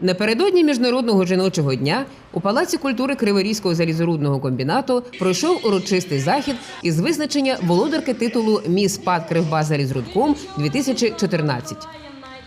Напередодні міжнародного жіночого дня у Палаці культури Криворізького залізорудного комбінату пройшов урочистий захід із визначення володарки титулу Міс ПАД Кривба залізрудком 2014.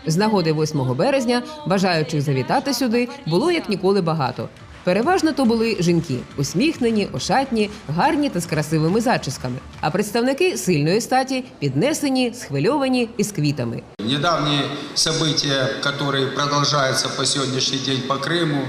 З нагоди 8 березня бажаючих завітати сюди було як ніколи багато. Переважно то були жінки усміхнені, ошатні, гарні та з красивими зачісками. А представники сильної статі піднесені, схвильовані і з квітами. Недавние события, которые продолжаются по сегодняшний день по Крыму,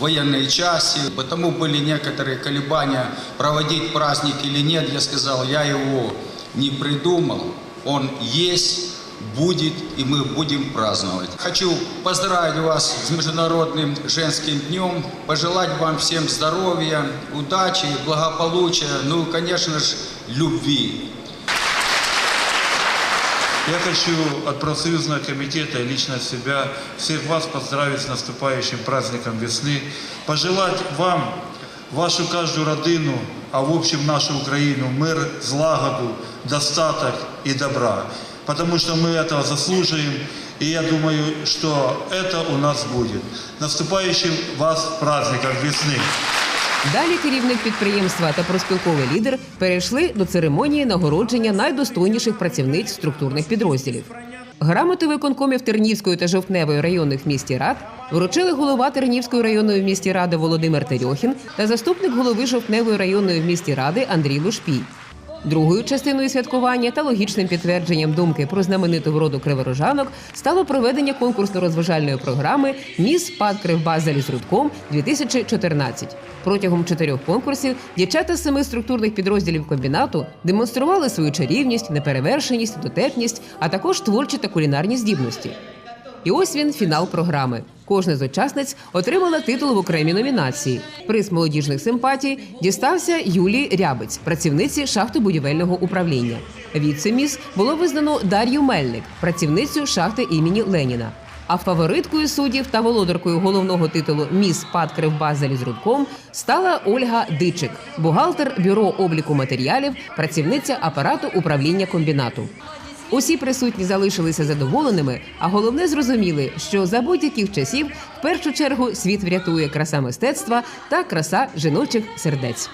военные части, потому были некоторые колебания, проводить праздник или нет. Я сказал, я его не придумал, он есть, будет, и мы будем праздновать. Хочу поздравить вас с Международным женским днем, пожелать вам всем здоровья, удачи, благополучия, ну и, конечно же, любви. Я хочу от профсоюзного комитета и лично от себя всех вас поздравить с наступающим праздником весны, пожелать вам, вашу каждую родину, а в общем нашу Украину, мир, злагоду, достаток и добра. Потому что мы этого заслуживаем, и я думаю, что это у нас будет. Наступающим вас праздником весны! Далі керівник підприємства та проспілковий лідер перейшли до церемонії нагородження найдостойніших працівниць структурних підрозділів. Грамоти виконкомів Тернівської та Жовтневої районних в місті рад вручили голова Тернівської районної в місті ради Володимир Терьохін та заступник голови Жовтневої районної в місті ради Андрій Лушпій. Другою частиною святкування та логічним підтвердженням думки про знамениту вроду криворожанок стало проведення конкурсно-розважальної програми Міс ПАД Кривбас залізрудком 2014. Протягом чотирьох конкурсів дівчата з семи структурних підрозділів комбінату демонстрували свою чарівність, неперевершеність, дотепність, а також творчі та кулінарні здібності. І ось він фінал програми. Кожна з учасниць отримала титул в окремій номінації. Приз молодіжних симпатій дістався Юлії Рябець, працівниці шахти будівельного управління. Віце-міс було визнано Дар'ю Мельник, працівницю шахти імені Леніна. А фавориткою суддів та володаркою головного титулу Міс ПАД Кривбас залізрудком стала Ольга Дичик, бухгалтер бюро обліку матеріалів, працівниця апарату управління комбінату. Усі присутні залишилися задоволеними, а головне зрозуміли, що за будь-яких часів в першу чергу світ врятує краса мистецтва та краса жіночих сердець.